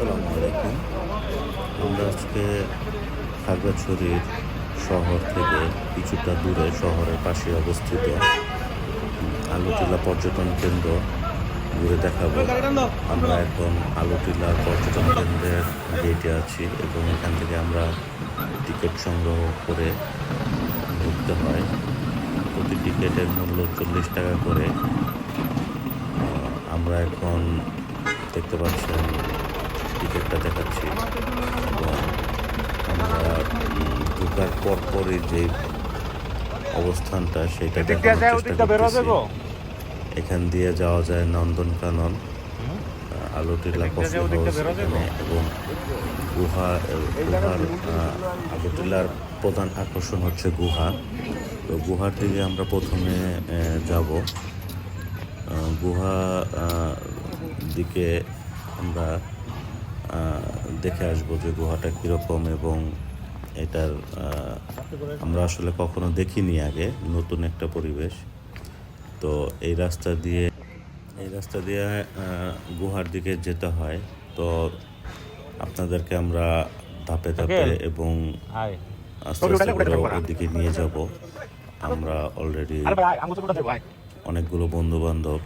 আসসালামু আলাইকুম। আমরা আজকে খাগড়াছড়ির শহর থেকে কিছুটা দূরে, শহরের পাশে অবস্থিত আলুটিলা পর্যটন কেন্দ্র ঘুরে দেখাবো। আমরা এখন আলুটিলা পর্যটন কেন্দ্রের গেটে আছি এবং এখান থেকে আমরা টিকিট সংগ্রহ করে ঢুকতে হয়। প্রতি টিকিটের মূল্য চল্লিশ টাকা করে। আমরা এখন দেখতে পাচ্ছেন টিকিটটা দেখাচ্ছি। এবং আমরা ঢোকার পরপরই যে অবস্থানটা সেটা দেখানোর চেষ্টা করতেছি। এখান দিয়ে যাওয়া যায় নন্দনকানন আলোটিলা কফি হাউস এখানে এবং গুহা গুহার আগরতলার প্রধান আকর্ষণ হচ্ছে গুহা। তো গুহার দিকে আমরা প্রথমে যাব। গুহা দিকে আমরা দেখে আসব যে গুহাটা কীরকম এবং এটার আমরা আসলে কখনো দেখিনি আগে নতুন একটা পরিবেশ। তো এই রাস্তা দিয়ে এই রাস্তা দিয়ে গুহার দিকে যেতে হয়। তো আপনাদেরকে আমরা ধাপে ধাপে এবং হাই আস্তে আস্তে করে ওদিকে নিয়ে যাব। আমরা অলরেডি অনেকগুলো বন্ধু বান্ধব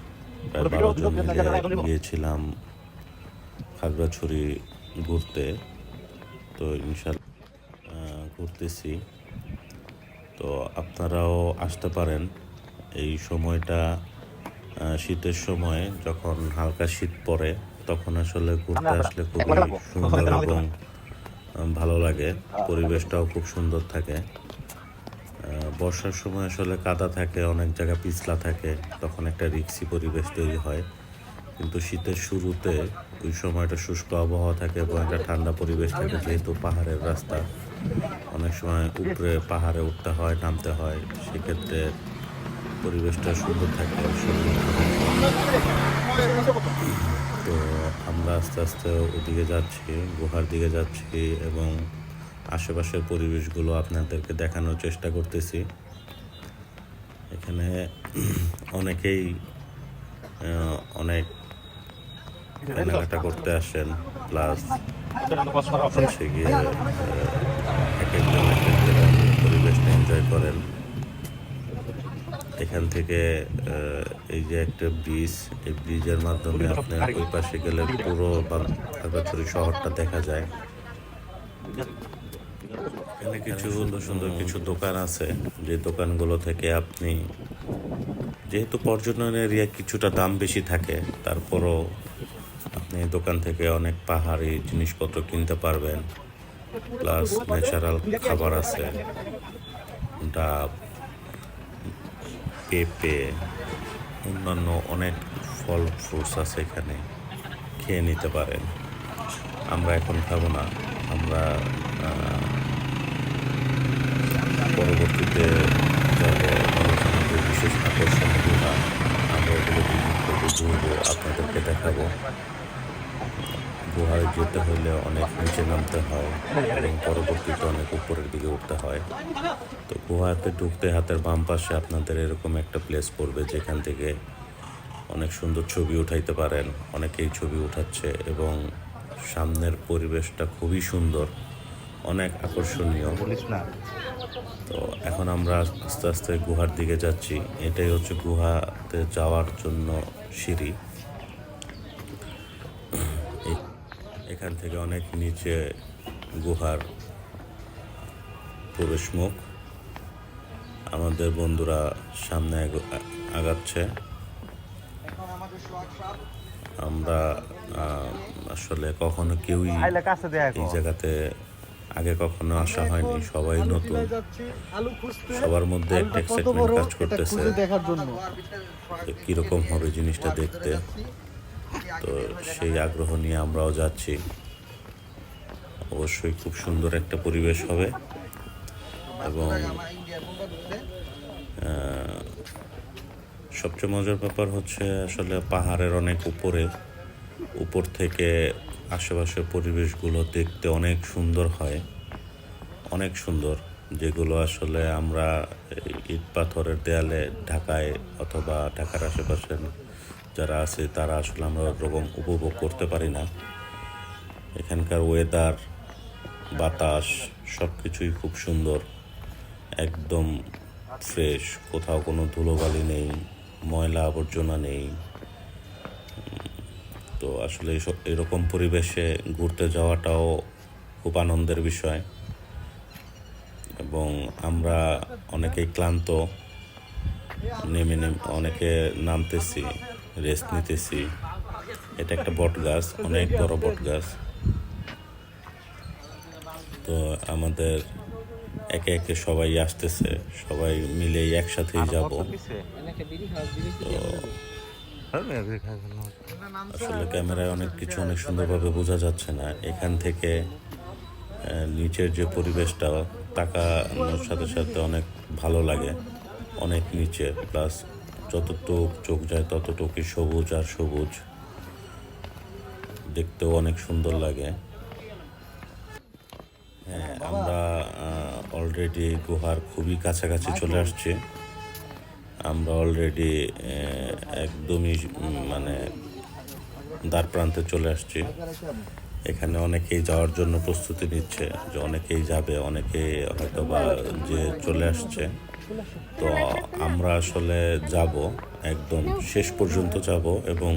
বারো জন মিলে গিয়েছিলাম। খাগড়াছড়ি ঘুরতে তো ইনশাল ঘুরতেছি। তো আপনারাও আসতে পারেন। এই সময়টা শীতের সময় যখন হালকা শীত পড়ে তখন আসলে ঘুরতে আসলে খুবই সুন্দর এবং ভালো লাগে। পরিবেশটাও খুব সুন্দর থাকে। বর্ষার সময় আসলে কাদা থাকে অনেক জায়গা পিছলা থাকে তখন একটা রিক্সি পরিবেশ তৈরি হয়। কিন্তু শীতের শুরুতে ওই সময়টা শুষ্ক আবহাওয়া থাকে এবং একটা ঠান্ডা পরিবেশ থাকে, যেহেতু পাহাড়ের রাস্তা। অনেক সময় উপরে পাহাড়ে উঠতে হয়, নামতে হয়, সেক্ষেত্রে পরিবেশটা সুন্দর থাকে তো আমরা আস্তে আস্তে ওদিকে যাচ্ছি, গুহার দিকে যাচ্ছি এবং আশেপাশের পরিবেশগুলো আপনাদেরকে দেখানোর চেষ্টা করতেছি। এখানে অনেকেই অনেক কেনাকাটা করতে আসেন প্লাস হচ্ছে গিয়ে আহ, এক একজন এক এক পরিবেশটা এনজয় করেন। এখান থেকে এই যে একটা ব্রিজ এই ব্রিজের মাধ্যমে আপনার ওই পাশে গেলে পুরো বা- শহরটা দেখা যায়। এখানে কিছু সুন্দর সুন্দর কিছু দোকান আছে। যে দোকানগুলো থেকে আপনি যেহেতু পর্যটন এরিয়া কিছুটা দাম বেশি থাকে তারপরও আপনি দোকান থেকে অনেক পাহাড়ি জিনিসপত্র কিনতে পারবেন, প্লাস ন্যাচারাল খাবার আছে, ডাব, পেঁপে, অন্যান্য অনেক ফল ফ্রুটস আছে এখানে, খেয়ে নিতে পারেন। আমরা এখন খাব না, আমরা পরবর্তীতে বিশেষ আকর্ষণ আমরা করব ঘুরবো, আপনাদেরকে দেখাবো। গুহায় যেতে হলে অনেক নিচে নামতে হয় এবং পরবর্তীতে অনেক উপরের দিকে উঠতে হয়। তো গুহাতে ঢুকতে হাতের বাম পাশে আপনাদের এরকম একটা প্লেস পড়বে যেখান থেকে অনেক সুন্দর ছবি উঠাইতে পারেন অনেকেই ছবি উঠাচ্ছে এবং সামনের পরিবেশটা খুবই সুন্দর অনেক আকর্ষণীয়। তো এখন আমরা আস্তে আস্তে গুহার দিকে যাচ্ছি। এটাই হচ্ছে গুহাতে যাওয়ার জন্য সিঁড়ি। এখান থেকে অনেক নিচে গুহার প্রবেশ মুখ আমাদের বন্ধুরা সামনে আগাচ্ছে। আমরা আসলে কখনো কেউই এই জায়গাতে আগে কখনো আসা হয়নি। সবাই নতুন। সবার মধ্যে একটা এক্সাইটমেন্ট কাজ করতেছে। দেখার জন্য। কীরকম হবে জিনিসটা দেখতে। তো সেই আগ্রহ নিয়ে আমরাও যাচ্ছি। অবশ্যই খুব সুন্দর একটা পরিবেশ হবে। এবং সবচেয়ে মজার ব্যাপার হচ্ছে আসলে পাহাড়ের অনেক উপরে, উপর থেকে আশেপাশের পরিবেশগুলো দেখতে অনেক সুন্দর হয়। অনেক সুন্দর, যেগুলো আসলে আমরা ইট পাথরের দেয়ালে, ঢাকায় অথবা ঢাকার আশেপাশে যারা আছে, তারা আসলে আমরা ওরকম উপভোগ করতে পারি না। এখানকার ওয়েদার বাতাস সব কিছুই খুব সুন্দর। একদম ফ্রেশ কোথাও কোনো ধুলোবালি নেই, ময়লা আবর্জনা নেই। তো আসলে এরকম পরিবেশে ঘুরতে যাওয়াটাও খুব আনন্দের বিষয়। এবং আমরা অনেকেই ক্লান্ত, নেমে নেমে, অনেকে নামতেছি। রেস্ট নিতেছি। এটা একটা বট গাছ অনেক বড় বট গাছ। তো আমাদের একে একে সবাই আসতেছে সবাই মিলেই একসাথেই যাব। আসলে ক্যামেরায় অনেক কিছু অনেক সুন্দরভাবে বোঝা যাচ্ছে না। এখান থেকে নিচের যে পরিবেশটা তাকানোর সাথে সাথে অনেক ভালো লাগে। অনেক নিচে প্লাস যতটুক চোখ যায় ততটুকুই সবুজ আর সবুজ। দেখতেও অনেক সুন্দর লাগে। হ্যাঁ আমরা অলরেডি গুহার খুবই কাছাকাছি চলে আসছি। আমরা অলরেডি একদমই মানে দ্বার প্রান্তে চলে আসছি। এখানে অনেকেই যাওয়ার জন্য প্রস্তুতি নিচ্ছে যে অনেকেই যাবে অনেকেই হয়তো বা যে চলে আসছে। তো আমরা আসলে যাব, একদম শেষ পর্যন্ত যাব এবং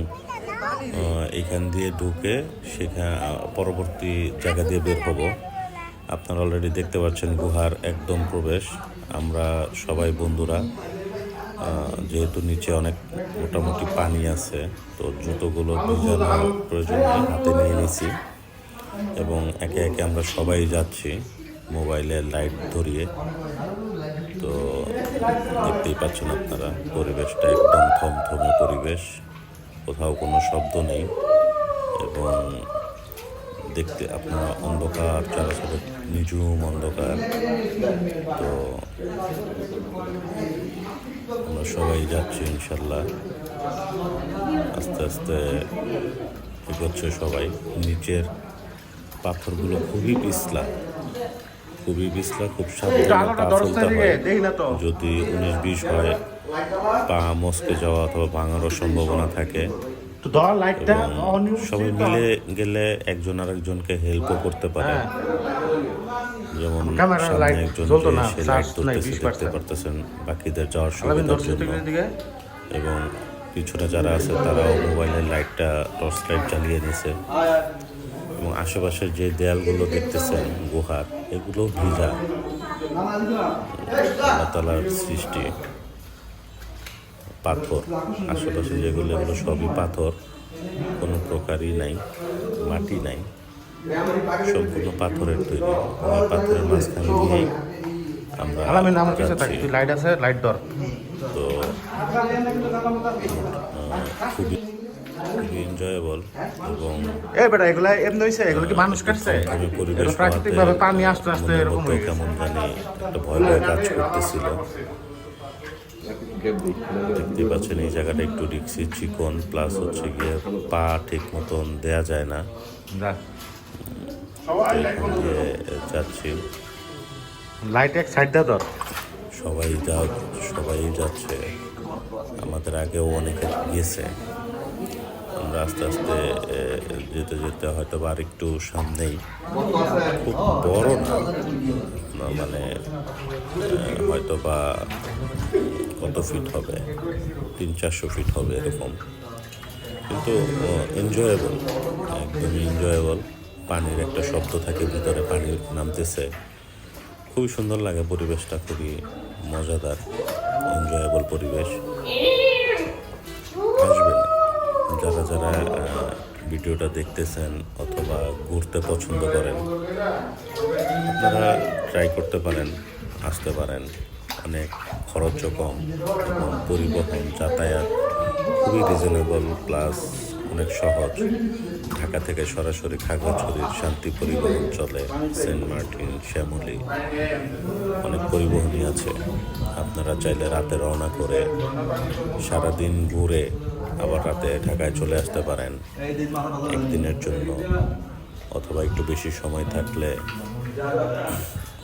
এখান দিয়ে ঢুকে সেখানে পরবর্তী জায়গা দিয়ে বের হব। আপনারা অলরেডি দেখতে পাচ্ছেন গুহার একদম প্রবেশ। আমরা সবাই বন্ধুরা যেহেতু নিচে অনেক মোটামুটি পানি আছে, তো জুতোগুলো ভিজানোর প্রয়োজন হাতে নিয়ে নিছি। এবং একে একে আমরা সবাই যাচ্ছি মোবাইলে লাইট ধরিয়ে। তো দেখতেই পাচ্ছেন আপনারা, পরিবেশটা একদম থমথমে পরিবেশ, কোথাও কোনো শব্দ নেই, এবং দেখতে আপনারা অন্ধকার, চারপাশে নিঝুম অন্ধকার। তো আমরা সবাই যাচ্ছি ইনশাল্লাহ। আস্তে আস্তে এগোচ্ছে সবাই। নিচের পাথরগুলো খুবই পিছলা। খুবই পিছলা খুব হয় যদি উনিশ বিশ হয় পা মস্কে যাওয়া অথবা ভাঙারও সম্ভাবনা থাকে। সবাই মিলে গেলে একজন আর একজনকে হেল্পও করতে পারে। যেমন ক্যামেরার সামনে একজন জ্বলতো যে না, সে লাইট ধরতেছে দেখতে পারতেছেন বাকিদের যাওয়ার আলামিন সুবিধার জন্য। এবং পিছনে যারা আছে তারাও মোবাইলের লাইটটা টর্চ লাইট জ্বালিয়ে নিছে। এবং আশেপাশের যে দেয়ালগুলো দেখতেছেন গুহার এগুলো ভিজা। আল্লাহ তালার সৃষ্টি। পাথর আশেপাশে যেগুলো এগুলো সবই পাথর। কোনো প্রকারই নাই মাটি নাই। সম্পূর্ণ পাথরের তৈরি। ওই পাথরের মাঝখানে দিয়েই আমরা লাইট আছে লাইট ধর। তো খুবই খুবই এনজয়েবল এবং এ বেটা এগুলা এমনি হইছে এগুলো কি মানুষ কাটছে? পরিবেশ প্রাকৃতিক ভাবে পানি আস্তে আস্তে এরকম হয়ে কেমন জানি একটা ভয় ভয় কাজ করতেছিল। দেখতে পাচ্ছেন এই জায়গাটা একটু রিক্সি চিকন প্লাস হচ্ছে গিয়ে পা ঠিক মতন দেয়া যায় না। যাচ্ছি। লাইট এক সাইড দা ধর। সবাই যা সবাই যাচ্ছে। আমাদের আগেও অনেকে গেছে। আমরা আস্তে আস্তে যেতে যেতে হয়তো বা আর একটু সামনেই খুব বড় না মানে হয়তো বা কত ফিট হবে? তিন, চারশো ফিট হবে এরকম। কিন্তু এনজয়েবল একদমই এনজয়েবল পানির একটা শব্দ থাকে, ভিতরে পানি নামতেছে। খুবই সুন্দর লাগে পরিবেশটা, খুবই মজাদার এনজয়েবল পরিবেশ। যারা যারা ভিডিওটা দেখতেছেন অথবা ঘুরতে পছন্দ করেন, আপনারা ট্রাই করতে পারেন, আসতে পারেন। অনেক খরচও কম এবং পরিবহন, যাতায়াত খুবই রিজনেবল প্লাস অনেক সহজ। ঢাকা থেকে সরাসরি খাগড়াছড়ির শান্তি পরিবহন চলে সেন্ট মার্টিন, শ্যামলি। অনেক পরিবহনই আছে। আপনারা চাইলে রাতে রওনা করে সারাদিন ঘুরে আবার রাতে ঢাকায় চলে আসতে পারেন একদিনের জন্য, অথবা একটু বেশি সময় থাকলে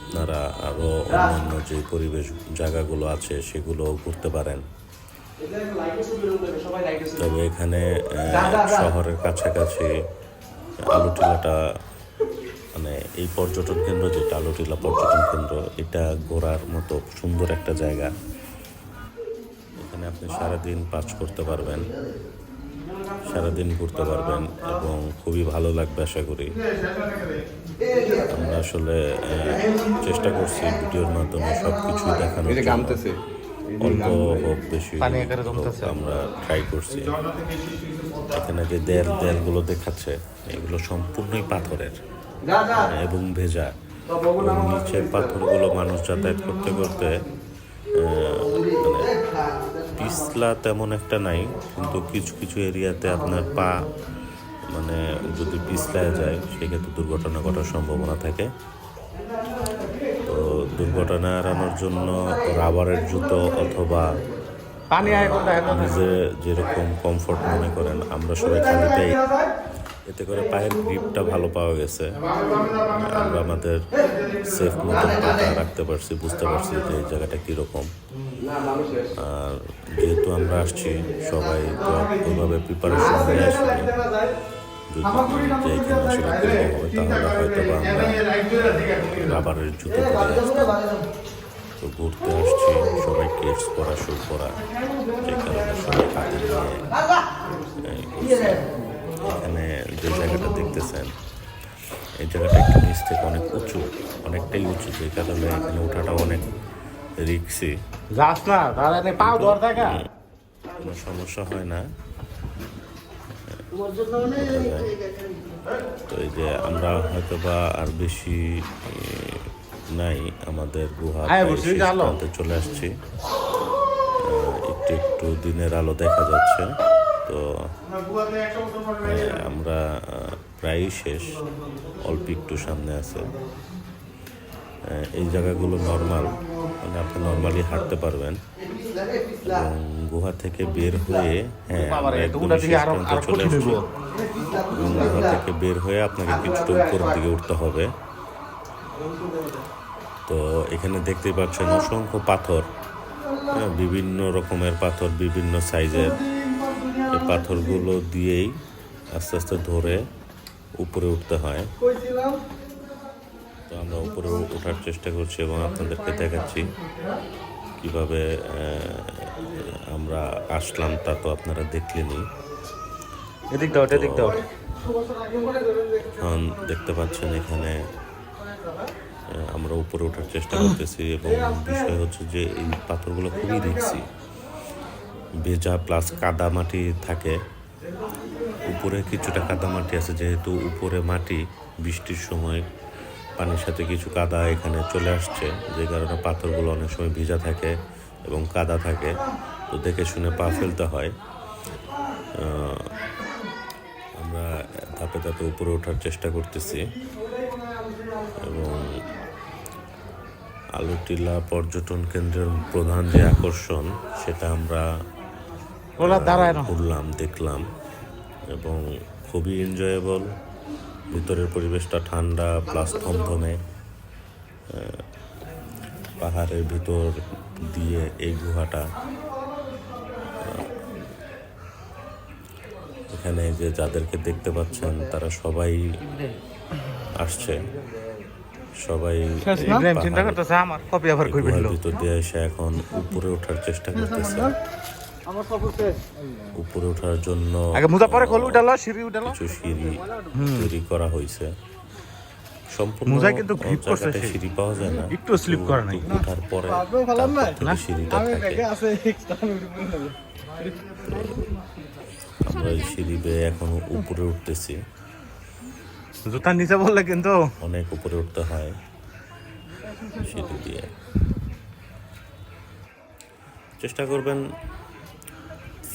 আপনারা আরও অন্যান্য যে পরিবেশ জায়গাগুলো আছে সেগুলো ঘুরতে পারেন। তবে এখানে শহরের কাছাকাছি আলুটিলাটা মানে এই পর্যটন কেন্দ্র, যেটা আলুটিলা পর্যটন কেন্দ্র, এটা ঘোরার মতো সুন্দর একটা জায়গা। এখানে আপনি সারাদিন পাস করতে পারবেন সারাদিন ঘুরতে পারবেন এবং খুবই ভালো লাগবে আশা করি আমরা আসলে চেষ্টা করছি ভিডিওর মাধ্যমে সব কিছু। গামতেছে অল্প হোক বেশি। আমরা ট্রাই করছি এখানে যে দেয়াল দেয়ালগুলো দেখাচ্ছে এগুলো সম্পূর্ণই পাথরের এবং ভেজা এবং নিচের পাথরগুলো মানুষ যাতায়াত করতে করতে মানে পিছলা তেমন একটা নাই কিন্তু কিছু কিছু এরিয়াতে আপনার পা মানে যদি পিছলায় যায় সেক্ষেত্রে দুর্ঘটনা ঘটার সম্ভাবনা থাকে। তো দুর্ঘটনা এড়ানোর জন্য রাবারের জুতো অথবা নিজে যেরকম কমফোর্ট মনে করেন আমরা সবাই খালি পাই। এতে করে পায়ের গ্রিপটা ভালো পাওয়া গেছে। আমরা আমাদের সেফ মতো রাখতে পারছি বুঝতে পারছি যে এই জায়গাটা কীরকম। আর যেহেতু আমরা আসছি সবাই তো ওইভাবে প্রিপারেশন নিয়ে আসবে যদি এখানে আসলে করব হবে তাহলে হয়তো বা আমরা রাবারের জুতো পরে আসতাম তো ঘুরতে আসছি সবাই কেটস পরা শু পরা যে কারণে সবাই হাতে নিয়ে এখানে যে জায়গাটা দেখতেছেন এই জায়গাটা একটু নিচ থেকে অনেক উঁচু অনেকটাই উঁচু যে কারণে এখানে ওঠাটা অনেক রিক্সি। যাস না তাহলে পাও ধর দেখা। কোনো সমস্যা হয় না। তো এই যে আমরা হয়তো বা আর বেশি নাই আমাদের গুহা হ্যাঁ, প্রায়। চলে আসছি। একটু একটু দিনের আলো দেখা যাচ্ছে। তো আমরা আহ, প্রায়ই শেষ অল্প একটু সামনে আছে। এই জায়গাগুলো নর্মাল মানে আপনি নর্মালি হাঁটতে পারবেন। এবং গুহা থেকে বের হয়ে হ্যাঁ আমরা চলে এবং গুহা থেকে বের হয়ে আপনাকে কিছুটা উপরের দিকে উঠতে হবে। তো এখানে দেখতেই পাচ্ছেন অসংখ্য পাথর হ্যাঁ, বিভিন্ন রকমের পাথর বিভিন্ন সাইজের। এই পাথরগুলো দিয়েই আস্তে আস্তে ধরে উপরে উঠতে হয়। তো আমরা উপরে ওঠার চেষ্টা করছি এবং আপনাদেরকে দেখাচ্ছি কীভাবে আমরা আসলাম তা তো আপনারা দেখলেনই। এদিক দাও এদিক দাও। এখন দেখতে পাচ্ছেন এখানে আমরা উপরে ওঠার চেষ্টা করতেছি এবং বিষয় হচ্ছে যে এই পাথরগুলো খুবই দেখছি ভেজা প্লাস কাদা মাটি থাকে। উপরে কিছুটা কাদা মাটি আছে যেহেতু উপরে মাটি বৃষ্টির সময় পানির সাথে কিছু কাদা এখানে চলে আসছে যে কারণে পাথরগুলো অনেক সময় ভিজা থাকে এবং কাদা থাকে। তো দেখে শুনে পা ফেলতে হয়। আমরা ধাপে ধাপে উপরে ওঠার চেষ্টা করতেছি। এবং আলুটিলা পর্যটন কেন্দ্রের প্রধান যে আকর্ষণ সেটা আমরা ঘুরলাম দেখলাম। এবং খুবই এনজয়েবল ভিতরের পরিবেশটা ঠান্ডা প্লাস থমথমে পাহাড়ের ভিতর দিয়ে এই গুহাটা এখানে যে যাদেরকে দেখতে পাচ্ছেন তারা সবাই আসছে। সবাই এই ইব্রাহিম চিন্তা পাহাড়ের- করতেছে আমার কপি আবার কই গুহার বেরলো? ভিতর দিয়ে এসে এখন উপরে ওঠার চেষ্টা করতেছে। উপরে ওঠার জন্য আগে মুজা খোল উঠালো সিঁড়ি উঠালো। কিছু সিঁড়ি তৈরি করা হয়েছে। সম্পূর্ণ মোজায় কিন্তু grip করছে সিঁড়ি পাওয়া যায় না। একটু slip করে নাই। ওঠার পরে থেকে সিঁড়িটা থাকে। আমরা সিঁড়ি বেয়ে এখন উপরে উঠতেছি। জুতার নিচে বললে কিন্তু অনেক উপরে উঠতে হয়। সিঁড়ি দিয়ে। চেষ্টা করবেন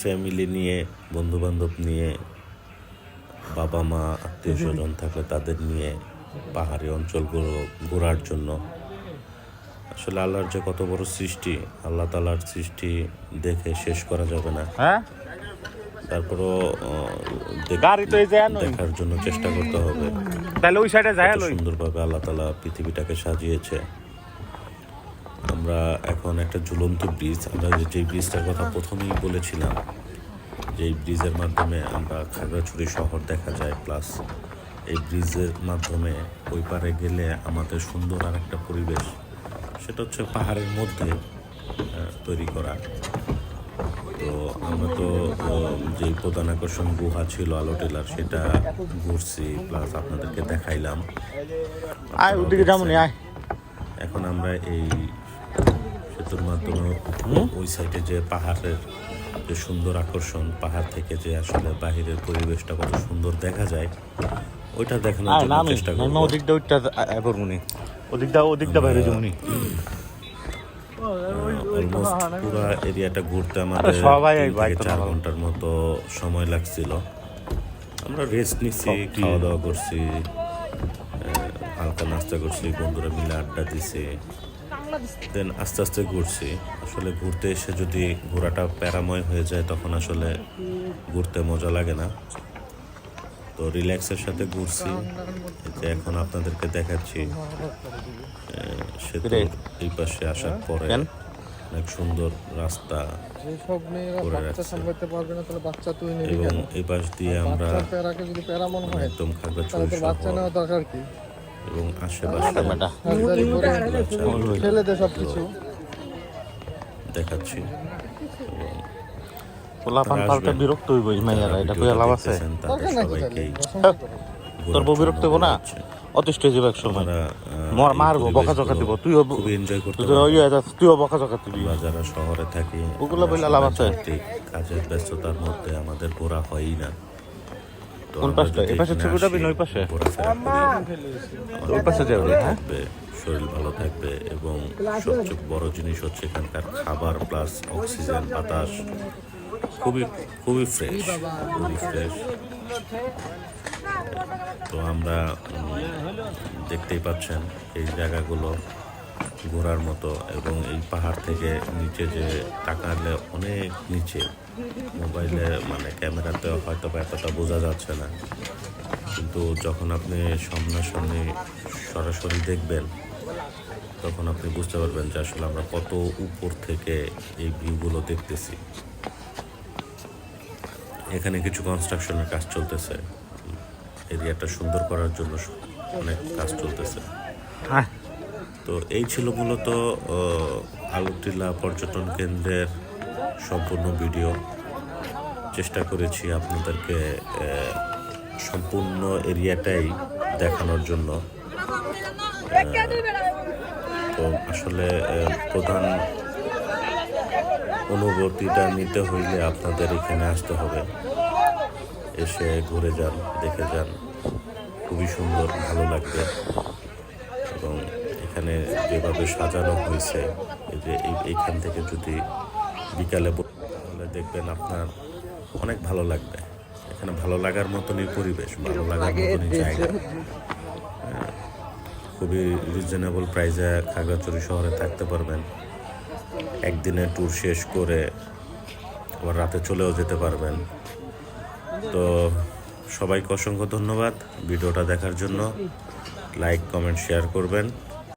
ফ্যামিলি নিয়ে বন্ধু বান্ধব নিয়ে বাবা মা আত্মীয় স্বজন থাকলে তাদের নিয়ে পাহাড়ি অঞ্চলগুলো ঘোরার জন্য। আসলে আল্লাহর যে কত বড় সৃষ্টি আল্লাহ তালার সৃষ্টি দেখে শেষ করা যাবে না। হ্যাঁ? তারপরও। দেখার জন্য চেষ্টা করতে হবে। তাহলে ওই সাইডে যায় সুন্দরভাবে আল্লাহ তালা পৃথিবীটাকে সাজিয়েছে। আমরা এখন একটা ঝুলন্ত ব্রিজ আমরা যে ব্রিজটার কথা প্রথমেই বলেছিলাম যে এই ব্রিজের মাধ্যমে আমরা খাগড়াছড়ি শহর দেখা যায় প্লাস এই ব্রিজের মাধ্যমে ওই পারে গেলে আমাদের সুন্দর আর একটা পরিবেশ সেটা হচ্ছে পাহাড়ের মধ্যে তৈরি করা। তো আমরা তো যে প্রধান আকর্ষণ গুহা ছিল আলো টেলার সেটা ঘুরছি প্লাস আপনাদেরকে দেখাইলাম। আয় ওদিকে আয়। এখন আমরা এই সেতুর মাধ্যমে ওই সাইডে যে পাহাড়ের যে সুন্দর আকর্ষণ পাহাড় থেকে যে আসলে বাহিরের পরিবেশটা কত সুন্দর দেখা যায় ওইটা দেখানোর জন্য চেষ্টা করব। ওদিকটা ওইটা আয় পড়বনি ওদিকটা ওদিকটা বাইরে যাবনি অলমোস্ট পুরো এরিয়াটা ঘুরতে আমাদের সবাই না চার ঘণ্টার মতো সময় লাগছিল। আমরা রেস্ট নিচ্ছি খাওয়া দাওয়া করছি হালকা নাস্তা করছি বন্ধুরা মিলে আড্ডা দিছি। দেন আস্তে আস্তে ঘুরছি। আসলে ঘুরতে এসে যদি ঘোরাটা প্যারাময় হয়ে যায় তখন আসলে ঘুরতে মজা লাগে না। তো রিল্যাক্সের সাথে ঘুরছি। যে এখন আপনাদেরকে দেখাচ্ছি সেতুর এই পাশে আসার পরে কেন? অনেক সুন্দর রাস্তা করে রাখছে। এবং এই পাশ দিয়ে আমরা হয় একদম খাগড়াছড়ি শহর নেওয়া দরকার কি? এবং আশেপাশে বেটা হাজারি করে ফেলে দে সব কিছু দেখাচ্ছি। এবং পোলা পান তারা পাল্টা বিরক্ত হইব এই মাইয়ারা এটা ভিডিওটা কই লাভ আছে? হ্যাঁ। করে। তোর বউ বিরক্ত হইব না? অতিষ্ঠ হয়ে। যাবে এক সময় মর মারবো বকা জকা দিব। তুইও এনজয় করতে তুইও বকা জকা দিবি। যারা শহরে থাকি ওগুলো আমরা লাভ আছে? কাজের ব্যস্ততার মধ্যে আমাদের ঘোরা হয়ই না। কোন আমরা পাশটা? এই পাশে ছবিটা আসি, ওই পাশে? ওই পাশে যাবে হ্যাঁ থাকবে শরীর ভালো থাকবে এবং সবচেয়ে বড় জিনিস হচ্ছে এখানকার খাবার প্লাস অক্সিজেন বাতাস খুবই খুবই ফ্রেশ খুবই ফ্রেশ তো আমরা দেখতেই পাচ্ছেন এই জায়গাগুলো ঘোরার মতো এবং এই পাহাড় থেকে নিচে যে তাকালে অনেক নিচে মোবাইলে মানে ক্যামেরাতে হয়তো বা এতটা বোঝা যাচ্ছে না। কিন্তু যখন আপনি সামনাসামনি সরাসরি দেখবেন তখন আপনি বুঝতে পারবেন যে আসলে আমরা কত উপর থেকে এই ভিউগুলো দেখতেছি। এখানে কিছু কনস্ট্রাকশনের কাজ চলতেছে। এরিয়াটা সুন্দর করার জন্য অনেক কাজ চলতেছে। হ্যাঁ। তো এই ছিল মূলত আলুটিলা পর্যটন কেন্দ্রের সম্পূর্ণ ভিডিও। চেষ্টা করেছি আপনাদেরকে সম্পূর্ণ এরিয়াটাই দেখানোর জন্য। তো আসলে প্রধান অনুভূতিটা নিতে হইলে আপনাদের এখানে আসতে হবে। এসে ঘুরে যান, দেখে যান। খুবই সুন্দর, ভালো লাগবে। এবং এখানে যেভাবে সাজানো হয়েছে যে এই- এইখান থেকে যদি বিকালে ব- তাহলে দেখবেন আপনার অনেক ভালো লাগবে। এখানে ভালো লাগার মতনই পরিবেশ ভালো লাগার মতনই জায়গা। হ্যাঁ, খুবই রিজনেবল প্রাইসে খাগড়াছড়ি শহরে থাকতে পারবেন। একদিনে ট্যুর শেষ করে আবার রাতে চলেও যেতে পারবেন। তো সবাইকে অসংখ্য ধন্যবাদ ভিডিওটা দেখার জন্য। লাইক কমেন্ট শেয়ার করবেন।